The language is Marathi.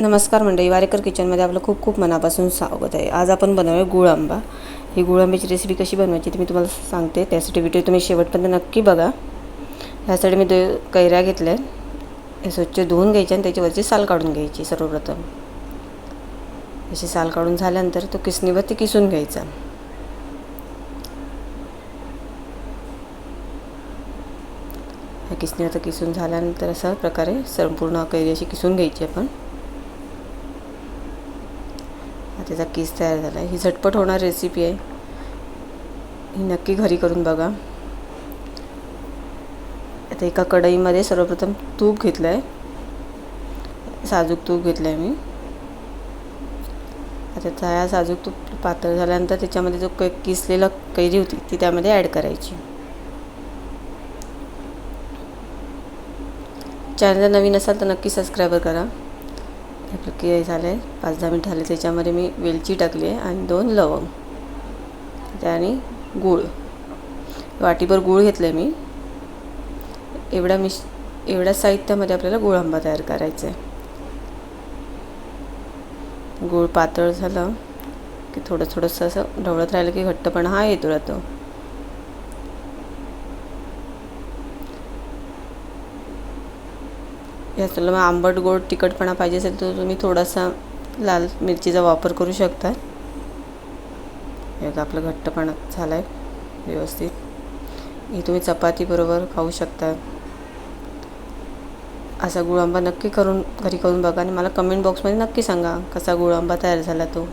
नमस्कार मंडळी वारेकर किचनमध्ये आपलं खूप खूप मनापासून स्वागत आहे. आज आपण बनवूया गुळ आंबा. ही गुळ आंब्याची रेसिपी कशी बनवायची ती मी तुम्हाला सांगते. त्यासाठी व्हिडिओ तुम्ही शेवटपर्यंत नक्की बघा. ह्यासाठी मी दो कैऱ्या घेतल्या हे स्वच्छ धुवून घ्यायचे आणि त्याच्यावरची साल काढून घ्यायची सर्वप्रथम. अशी साल काढून झाल्यानंतर तो किसणीवरती किसून घ्यायचा. ह्या किसणीवरती किसून झाल्यानंतर अशा प्रकारे संपूर्ण कैरी अशी किसून घ्यायची आपण. त्याचा केस तयार झाला आहे. ही झटपट होणार रेसिपी आहे. ही नक्की घरी करून बघा. आता एका कढईमध्ये सर्वप्रथम तूप घेतलं आहे साजूक तूप घेतलं आहे मी. आता त्या साजूक तूप पातळ झाल्यानंतर त्याच्यामध्ये जो के किसलेला कैरी होती ती त्यामध्ये ॲड करायची. चॅनल नवीन असाल तर नक्की सबस्क्राईबर करा. आपलं के झालं आहे पाच दहा मिनिट झाले त्याच्यामध्ये मी वेलची टाकली आहे आणि दोन लवंग. आणि गूळ. वाटीभर गूळ घेतलं आहे मी. एवढ्या मिश एवढ्या साहित्यामध्ये आपल्याला गुळ आंबा तयार करायचा आहे गूळ पातळ झालं की थोडं थोडंसं असं ढवळत राहिलं की घट्टपणा हा येतो राहतो. यात मग आंबट गोड तिखटपणा पाहिजे असेल तर तुम्ही थोडासा लाल मिरचीचा वापर करू शकता. एक आपलं घट्टपणा झाला आहे व्यवस्थित. हे तुम्ही चपातीबरोबर खाऊ शकता. असा गुळ आंबा नक्की करून घरी करून बघा आणि मला कमेंट बॉक्समध्ये नक्की सांगा कसा गुळ आंबा तयार झाला तो.